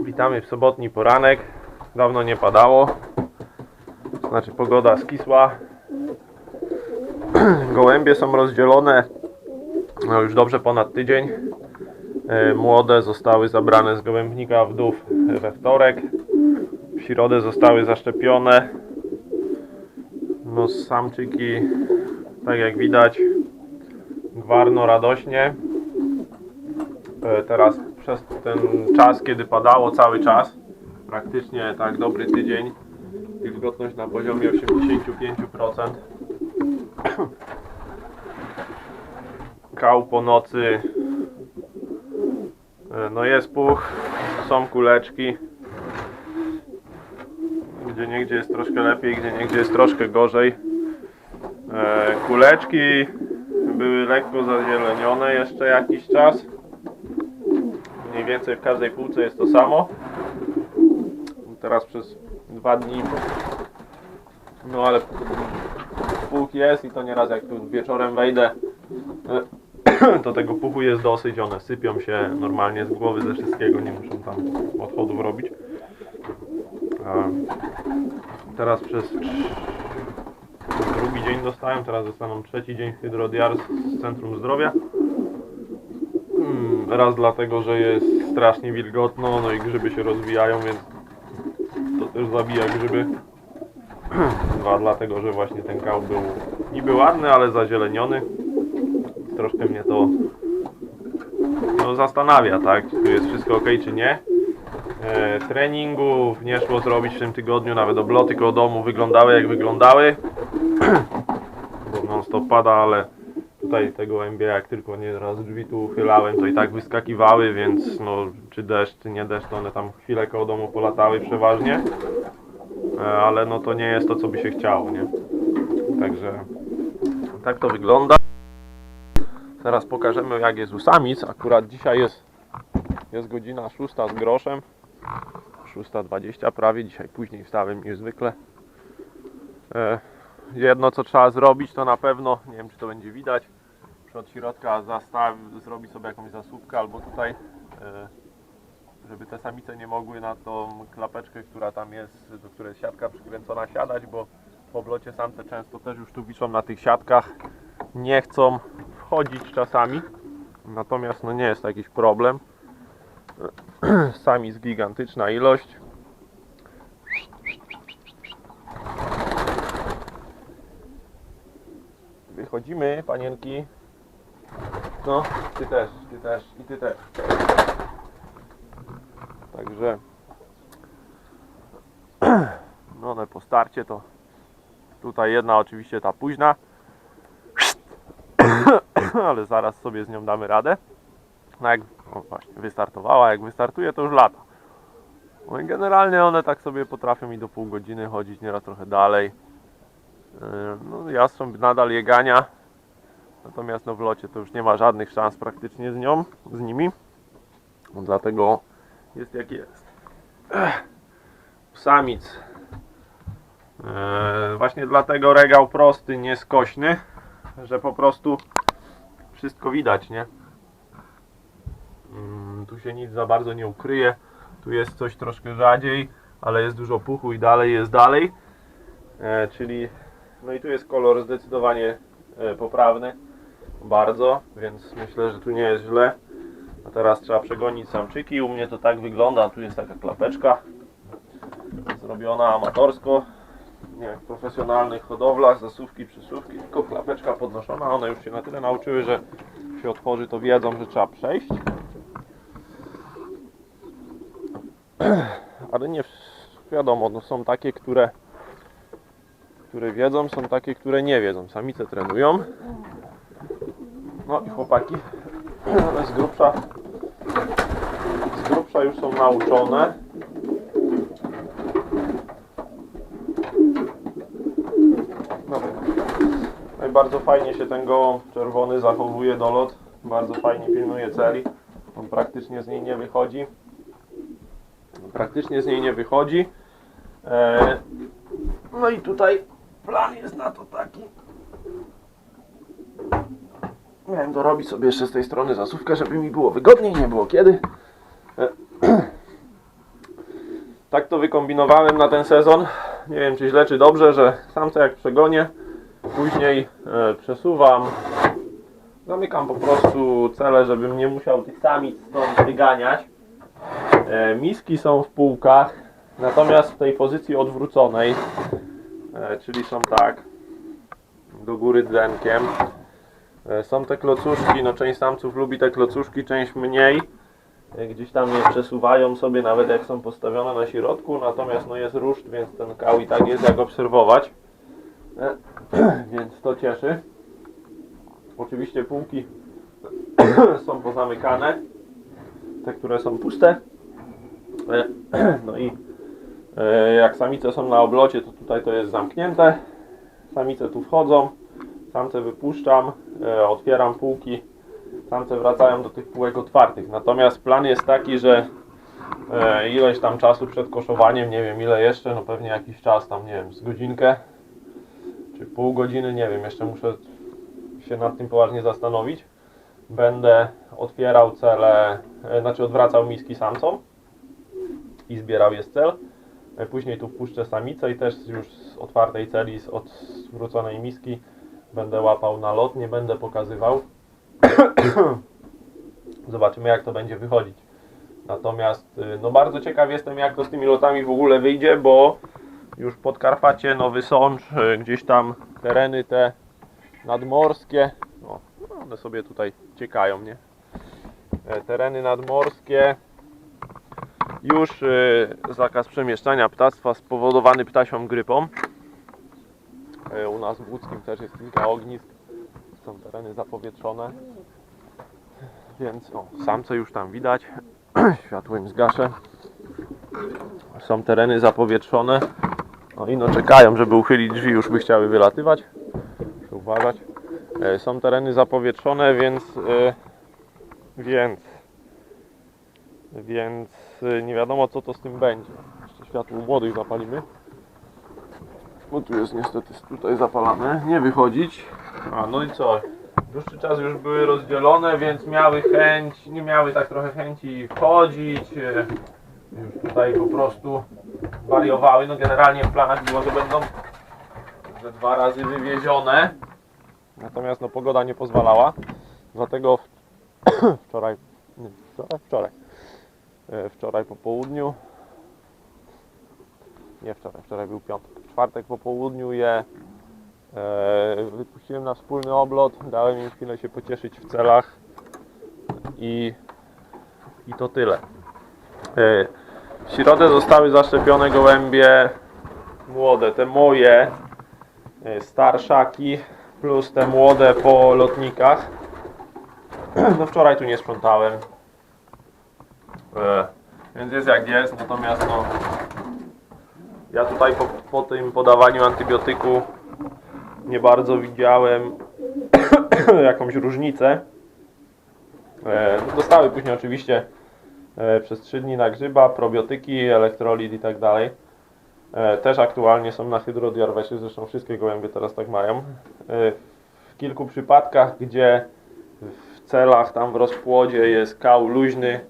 Witamy w sobotni poranek. Dawno nie padało. Znaczy pogoda skisła. Gołębie są rozdzielone no już dobrze ponad tydzień. E, Młode zostały zabrane z gołębnika wdów we wtorek. W środę zostały zaszczepione. No samczyki, tak jak widać, gwarno radośnie. E, Teraz przez ten czas, kiedy padało cały czas, praktycznie tak dobry tydzień, wilgotność na poziomie 85%. Kał po nocy. E, No jest puch, są kuleczki. Gdzie niegdzie jest troszkę lepiej, gdzie niegdzie jest troszkę gorzej. E, Kuleczki były lekko zazielenione jeszcze jakiś czas. Mniej więcej w każdej półce jest to samo. Teraz przez dwa dni. No ale puch jest i to nieraz jak tu wieczorem wejdę, e, to tego puchu jest dosyć. One sypią się normalnie z głowy ze wszystkiego, nie muszą tam odchodów robić. Teraz przez drugi dzień dostałem, teraz dostaną trzeci dzień Hydrodiar z Centrum Zdrowia. Raz dlatego, że jest strasznie wilgotno, no i grzyby się rozwijają, więc to też zabija grzyby. Dwa dlatego, że właśnie ten kał był niby ładny, ale zazieleniony. Troszkę mnie to no, zastanawia, tak? Czy tu jest wszystko ok, czy nie. E, treningów nie szło zrobić w tym tygodniu, nawet obloty koło domu wyglądały jak wyglądały. Bo non stop pada, ale tutaj tego gołębie jak tylko nie raz drzwi tu uchylałem, to i tak wyskakiwały, więc no czy deszcz, czy nie deszcz, to one tam chwilę koło domu polatały przeważnie. E, ale no to nie jest to, co by się chciało, nie? Także tak to wygląda. Teraz pokażemy jak jest u samic. Akurat dzisiaj jest, jest godzina 6 z groszem. 6.20 prawie, dzisiaj później wstałem niż zwykle. E, jedno co trzeba zrobić to na pewno, nie wiem czy to będzie widać, od środka zastaw, zrobi sobie jakąś zasłupkę albo tutaj, e, żeby te samice nie mogły na tą klapeczkę, która tam jest, do której jest siatka przykręcona siadać, bo po oblocie samce często też już tu wiszą na tych siatkach, nie chcą wchodzić czasami, natomiast no nie jest to jakiś problem. Samic gigantyczna ilość. Wychodzimy, panienki. No, ty też, ty też i ty też. Także. No one po starcie to tutaj jedna oczywiście ta późna. Ale zaraz sobie z nią damy radę. No jak o właśnie wystartowała, jak wystartuje to już lata. No generalnie one tak sobie potrafią i do pół godziny chodzić, nieraz trochę dalej. Yy, no jastrząb nadal je gania natomiast no w locie to już nie ma żadnych szans praktycznie z nią, z nimi no dlatego jest jak jest Ech. Eee, właśnie dlatego regał prosty, nieskośny, że po prostu wszystko widać, nie? Mm, tu się nic za bardzo nie ukryje. Tu jest coś troszkę rzadziej, ale jest dużo puchu i dalej jest dalej. E, czyli, no i tu jest kolor zdecydowanie e, poprawny. Bardzo, więc myślę, że tu nie jest źle. A teraz trzeba przegonić samczyki. U mnie to tak wygląda. Tu jest taka klapeczka zrobiona amatorsko nie jak w profesjonalnych hodowlach, zasówki, przysówki, tylko klapeczka podnoszona. One już się na tyle nauczyły, że się otworzy, to wiedzą, że trzeba przejść. Ale nie wiadomo, no są takie, które które wiedzą, są takie, które nie wiedzą. Samice trenują. No i chłopaki, one z grubsza z grubsza już są nauczone. No. No i bardzo fajnie się ten gołąb czerwony zachowuje dolot. Bardzo fajnie pilnuje celi. On praktycznie z niej nie wychodzi. Praktycznie z niej nie wychodzi. E, no i tutaj plan jest na to taki. Miałem dorobić sobie jeszcze z tej strony zasówkę, żeby mi było wygodniej, nie było kiedy. tak to wykombinowałem na ten sezon. Nie wiem czy źle czy dobrze, że samce jak przegonię, później e, przesuwam. Zamykam po prostu cele, żebym nie musiał tych samic stąd wyganiać. E, miski są w półkach, natomiast w tej pozycji odwróconej, e, czyli są tak, do góry dzenkiem. E, Są te klocuszki, no część samców lubi te klocuszki, część mniej. E, Gdzieś tam je przesuwają sobie, nawet jak są postawione na środku, natomiast no jest ruszt, więc ten kał i tak jest jak obserwować. E, Więc to cieszy. Oczywiście półki są pozamykane, te, które są puste. No i jak samice są na oblocie, to tutaj to jest zamknięte. Samice tu wchodzą, samce wypuszczam, e, otwieram półki, samce wracają do tych półek otwartych. Natomiast plan jest taki, że e, ileś tam czasu przed koszowaniem, nie wiem ile jeszcze, no pewnie jakiś czas tam, nie wiem, z godzinkę czy pół godziny, nie wiem, jeszcze muszę się nad tym poważnie zastanowić. Będę otwierał cele, e, znaczy odwracał miski samcom i zbierał je z cel. Później tu wpuszczę samicę i też już z otwartej celi, z odwróconej miski będę łapał na lot, nie będę pokazywał. Zobaczymy jak to będzie wychodzić. Natomiast y, no bardzo ciekaw jestem jak to z tymi lotami w ogóle wyjdzie, bo już Podkarpacie, Nowy Sącz, y, gdzieś tam tereny te nadmorskie, no one sobie tutaj ciekają, nie? E, Tereny nadmorskie, już y, zakaz przemieszczania ptactwa spowodowany ptasią grypą. E, U nas w Łódzkim też jest kilka ognisk, są tereny zapowietrzone, więc o, samce już tam widać, światło im zgaszę. Są tereny zapowietrzone, no i no czekają, żeby uchylić drzwi, już by chciały wylatywać. Muszę uważać. E, Są tereny zapowietrzone, więc e, więc więc nie wiadomo co to z tym będzie. Jeszcze światło młodych zapalimy. Bo tu jest niestety tutaj zapalane. Nie wychodzić. A no i co? Dłuższy czas już były rozdzielone, więc miały chęć, nie miały tak trochę chęci wchodzić. e, Już tutaj po prostu wariowały. No generalnie w planach było, że będą ze dwa razy wywiezione. Natomiast no pogoda nie pozwalała. Dlatego wczoraj, nie, wczoraj, wczoraj, E, wczoraj po południu, nie wczoraj, wczoraj był piątek, czwartek po południu je e, wypuściłem na wspólny oblot, dałem im chwilę się pocieszyć w celach i, i to tyle. E, w środę zostały zaszczepione gołębie młode, te moje e, starszaki plus te młode po lotnikach. No wczoraj tu nie sprzątałem. Więc jest jak jest, natomiast no ja tutaj po, po tym podawaniu antybiotyku nie bardzo widziałem jakąś różnicę. E, no dostały później oczywiście e, przez 3 dni na grzyba, probiotyki, elektrolit i tak dalej. E, Też aktualnie są na hydrodiarwesie, zresztą wszystkie gołębie teraz tak mają. W kilku przypadkach, gdzie w celach tam w rozpłodzie jest kał luźny,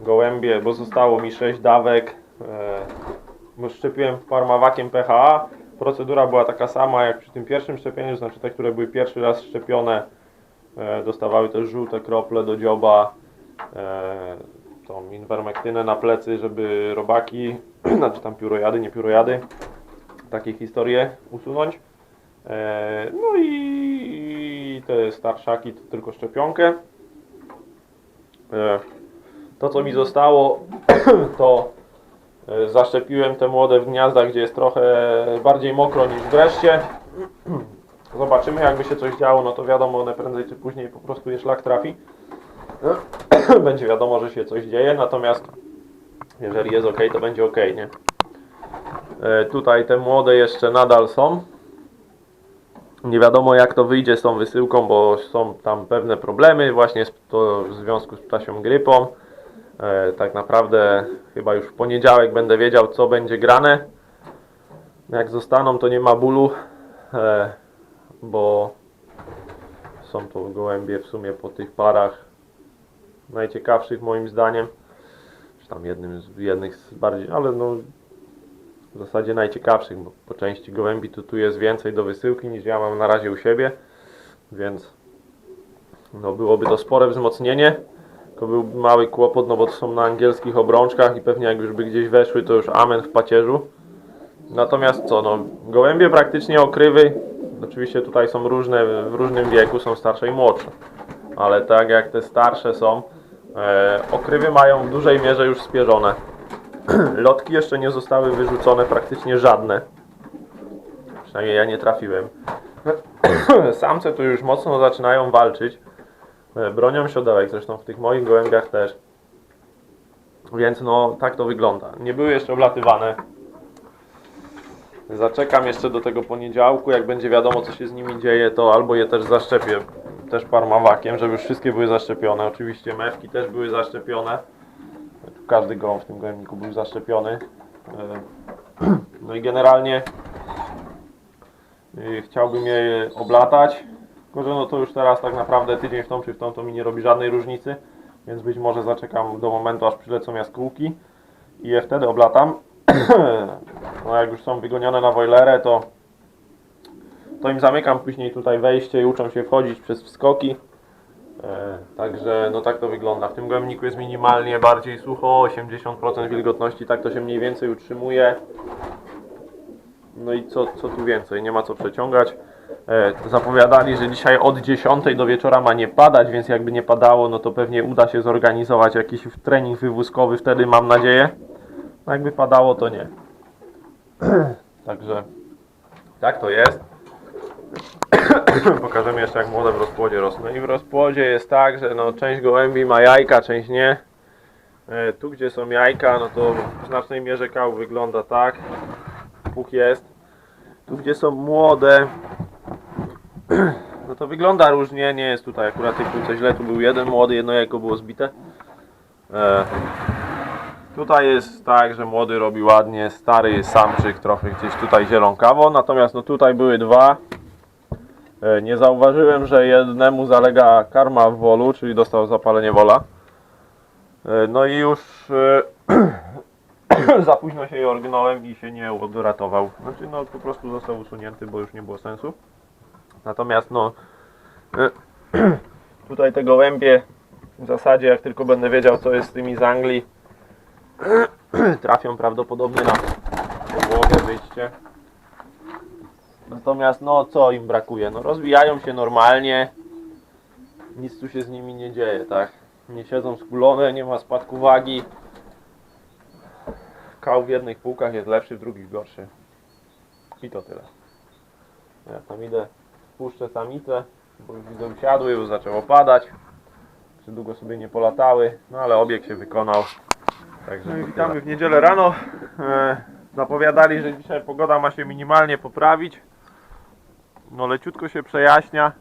gołębie, bo zostało mi 6 dawek, szczepiłem farmawakiem PHA. Procedura była taka sama jak przy tym pierwszym szczepieniu, znaczy te, które były pierwszy raz szczepione, e, dostawały też żółte krople do dzioba, e, tą inwermektynę na plecy, żeby robaki, znaczy tam piórojady, nie piórojady, takie historie usunąć. E, no i te starszaki to tylko szczepionkę. To co mi zostało to zaszczepiłem te młode w gniazdach, gdzie jest trochę bardziej mokro niż w reszcie. Zobaczymy jakby się coś działo, no to wiadomo, one prędzej czy później po prostu je szlak trafi. będzie wiadomo, że się coś dzieje, natomiast jeżeli jest ok, to będzie ok, nie? E, Tutaj te młode jeszcze nadal są. Nie wiadomo jak to wyjdzie z tą wysyłką, bo są tam pewne problemy właśnie w związku z ptasią grypą. E, tak naprawdę chyba już w poniedziałek będę wiedział co będzie grane. Jak zostaną to nie ma bólu, e, bo są to gołębie w sumie po tych parach najciekawszych moim zdaniem. tam jednym z jednych z bardziej, ale no w zasadzie najciekawszych, bo po części gołębi to tu jest więcej do wysyłki niż ja mam na razie u siebie, więc no byłoby to spore wzmocnienie. Tylko był mały kłopot, no bo to są na angielskich obrączkach i pewnie jak już by gdzieś weszły, to już amen w pacierzu. Natomiast co, no gołębie praktycznie okrywy, oczywiście tutaj są różne, w różnym wieku, są starsze i młodsze. Ale tak jak te starsze są, e, okrywy mają w dużej mierze już spierzone. Lotki jeszcze nie zostały wyrzucone, praktycznie żadne. Przynajmniej ja nie trafiłem. Samce tu już mocno zaczynają walczyć. E, Bronią siodełek, zresztą w tych moich gołębiach też. Więc no, tak to wygląda. Nie były jeszcze oblatywane. Zaczekam jeszcze do tego poniedziałku, jak będzie wiadomo co się z nimi dzieje, to albo je też zaszczepię też parmawakiem, żeby wszystkie były zaszczepione. Oczywiście mewki też były zaszczepione. Każdy gołąb w tym gołębniku był zaszczepiony. E, No i generalnie y, chciałbym je oblatać. Tylko, że no to już teraz tak naprawdę tydzień w tą czy w tą to mi nie robi żadnej różnicy. Więc być może zaczekam do momentu aż przylecą jaskółki i je wtedy oblatam. No jak już są wygonione na wojlerę to to im zamykam później tutaj wejście i uczą się wchodzić przez wskoki. E, także no tak to wygląda. W tym gołębniku jest minimalnie bardziej sucho, 80% wilgotności, tak to się mniej więcej utrzymuje. No i co, co tu więcej, nie ma co przeciągać. E, zapowiadali, że dzisiaj od 10 do wieczora ma nie padać, więc jakby nie padało, no to pewnie uda się zorganizować jakiś trening wywózkowy, wtedy mam nadzieję. A jakby padało, to nie. Także tak to jest. Pokażemy jeszcze jak młode w rozpłodzie rosną. No i w rozpłodzie jest tak, że no, część gołębi ma jajka, część nie. E, tu gdzie są jajka, no to w znacznej mierze kał wygląda tak. Puch jest. Tu gdzie są młode, no to wygląda różnie. Nie jest tutaj akurat tej półce źle. Tu był jeden młody, jedno jajko było zbite. E, Tutaj jest tak, że młody robi ładnie, stary samczyk trochę gdzieś tutaj zielonkawo, natomiast no tutaj były dwa. E, Nie zauważyłem, że jednemu zalega karma w wolu, czyli dostał zapalenie wola. E, No i już e, za późno się je orgnąłem i się nie odratował. Znaczy no po prostu został usunięty, bo już nie było sensu. Natomiast no e, tutaj te gołębie w zasadzie jak tylko będę wiedział co jest z tymi z Anglii trafią prawdopodobnie na podłogę, wyjście. Natomiast no co im brakuje? No rozwijają się normalnie. Nic tu się z nimi nie dzieje, tak? Nie siedzą skulone, nie ma spadku wagi. Kał w jednych półkach jest lepszy, w drugich gorszy. I to tyle. Ja tam idę, puszczę samicę, bo już widzę usiadły, już zaczęło padać. Czy długo sobie nie polatały, no ale obieg się wykonał. Także no witamy w niedzielę rano. E, zapowiadali, że dzisiaj pogoda ma się minimalnie poprawić. No leciutko się przejaśnia.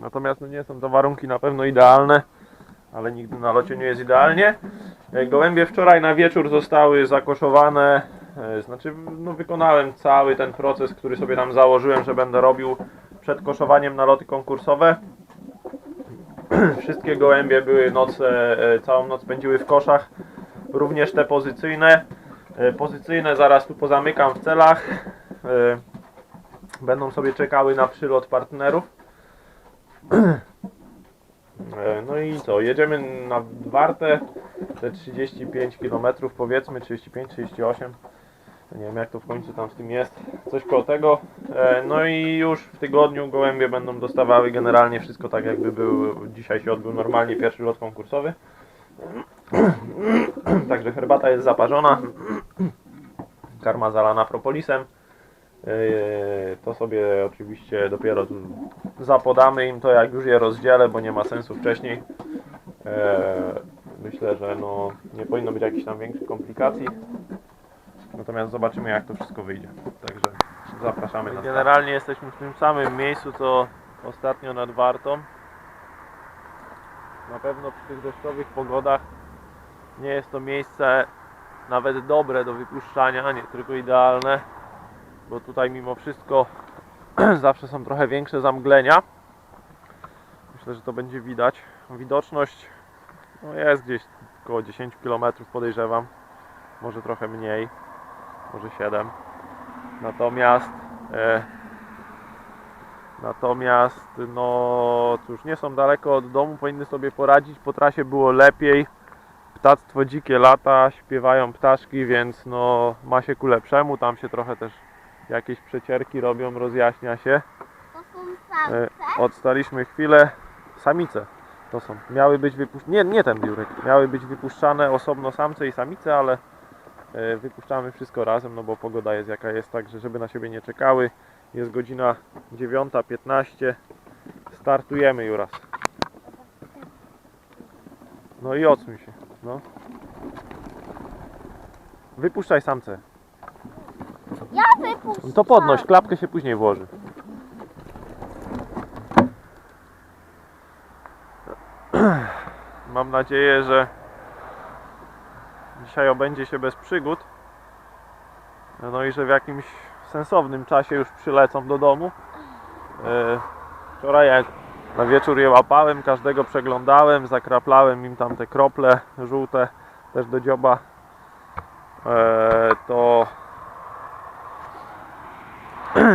Natomiast no nie są to warunki na pewno idealne, ale nigdy na locie nie jest idealnie. E, Gołębie wczoraj na wieczór zostały zakoszowane. E, znaczy no wykonałem cały ten proces, który sobie tam założyłem, że będę robił przed koszowaniem na loty konkursowe. Wszystkie gołębie były noce, e, całą noc spędziły w koszach również te pozycyjne. E, Pozycyjne zaraz tu pozamykam w celach. E, Będą sobie czekały na przylot partnerów. E, No i co, jedziemy na wartę te 35 km powiedzmy, 35-38 nie wiem jak to w końcu tam z tym jest, coś koło tego. E, No i już w tygodniu gołębie będą dostawały generalnie wszystko tak jakby był, dzisiaj się odbył normalnie pierwszy lot konkursowy. Także herbata jest zaparzona. Karma zalana propolisem. Yy, To sobie oczywiście dopiero zapodamy im to jak już je rozdzielę, bo nie ma sensu wcześniej. Yy, Myślę, że no, nie powinno być jakichś tam większych komplikacji. Natomiast zobaczymy jak to wszystko wyjdzie. Także zapraszamy na Generalnie jesteśmy w tym samym miejscu co ostatnio nad Wartą. Na pewno przy tych deszczowych pogodach nie jest to miejsce nawet dobre do wypuszczania, nie tylko idealne, bo tutaj mimo wszystko zawsze są trochę większe zamglenia. Myślę, że to będzie widać. Widoczność no jest gdzieś około 10 km podejrzewam, może trochę mniej, może 7. Natomiast e, natomiast no cóż, nie są daleko od domu, powinny sobie poradzić. Po trasie było lepiej. Ptactwo dzikie lata, śpiewają ptaszki, więc no ma się ku lepszemu. Tam się trochę też jakieś przecierki robią, rozjaśnia się. To są E, odstaliśmy chwilę. Samice to są. Miały być wypuszczane. Nie, nie ten biurek. Miały być wypuszczane osobno samce i samice, ale wypuszczamy wszystko razem, no bo pogoda jest jaka jest, także żeby na siebie nie czekały. Jest godzina 9.15. Startujemy już raz. No i odsuń się. No. Wypuszczaj samce. Ja wypuszczam. No to podnoś, klapkę się później włoży. Mam nadzieję, że dzisiaj obędzie się bez przygód. No i że w jakimś sensownym czasie już przylecą do domu. E, Wczoraj jak na wieczór je łapałem, każdego przeglądałem, zakraplałem im tam te krople żółte też do dzioba. E, To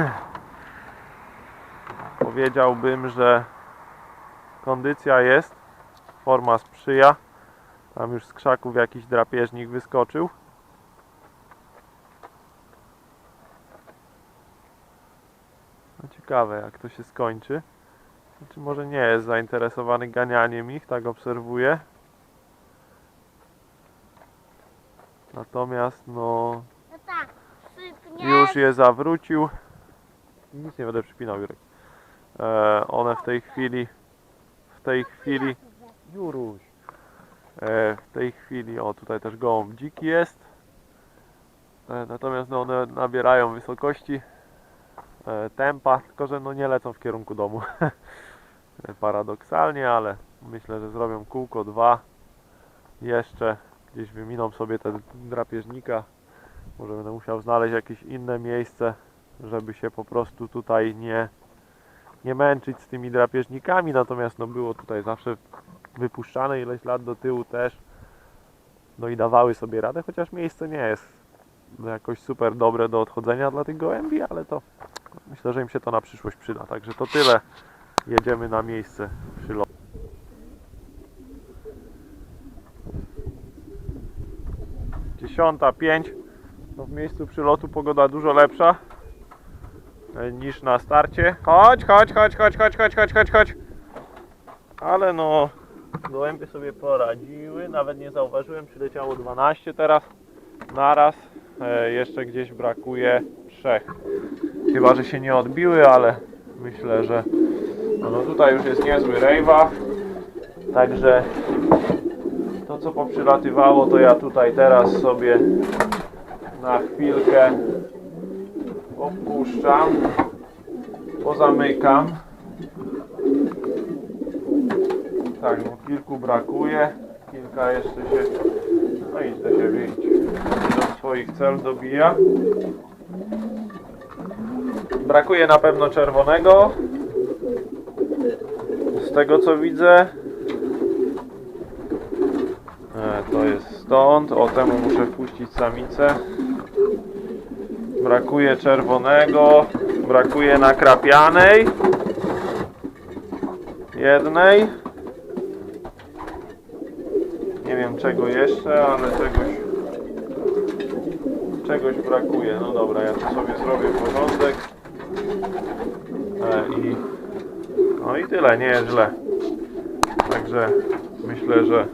powiedziałbym, że kondycja jest, forma sprzyja. Tam już z krzaków jakiś drapieżnik wyskoczył. No ciekawe jak to się skończy. Czy może nie jest zainteresowany ganianiem ich, tak obserwuję. Natomiast no No tak, już je zawrócił. Nic nie będę przypinał, Jurek. E, one w tej chwili, w tej chwili, Juruś, w tej chwili, o tutaj też gołąb dziki jest. E, natomiast no, one nabierają wysokości, e, tempa, tylko że no nie lecą w kierunku domu. E, Paradoksalnie, ale myślę, że zrobią kółko dwa. Jeszcze gdzieś wyminą sobie te drapieżnika. Może będę musiał znaleźć jakieś inne miejsce, żeby się po prostu tutaj nie, nie męczyć z tymi drapieżnikami. Natomiast no było tutaj zawsze wypuszczane ileś lat do tyłu też. No i dawały sobie radę, chociaż miejsce nie jest jakoś super dobre do odchodzenia dla tych gołębi, ale to myślę, że im się to na przyszłość przyda. Także to tyle. Jedziemy na miejsce przylotu. Dziesiąta, pięć. No w miejscu przylotu pogoda dużo lepsza e, niż na starcie. Chodź, chodź, chodź, chodź, chodź, chodź, chodź, chodź, chodź. Ale no, gołębie sobie poradziły. Nawet nie zauważyłem, przyleciało 12 teraz naraz. E, jeszcze gdzieś brakuje trzech. Chyba, że się nie odbiły, ale myślę, że no, no tutaj już jest niezły rejwa. Także to co poprzylatywało, to ja tutaj teraz sobie na chwilkę opuszczam, pozamykam. Tak, no kilku brakuje, kilka jeszcze się, no do siebie, idź, do swoich cel dobija. Brakuje na pewno czerwonego, z tego co widzę. E, to jest stąd, o temu muszę wpuścić samicę. Brakuje czerwonego, brakuje nakrapianej. Jednej. Nie wiem czego jeszcze, ale czegoś czegoś brakuje. No dobra, ja tu sobie zrobię porządek. E, I no i tyle, nie jest źle. Także myślę, że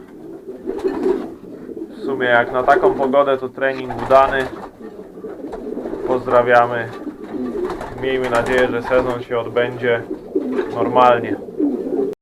w sumie jak na taką pogodę to trening udany. Pozdrawiamy. Miejmy nadzieję, że sezon się odbędzie normalnie.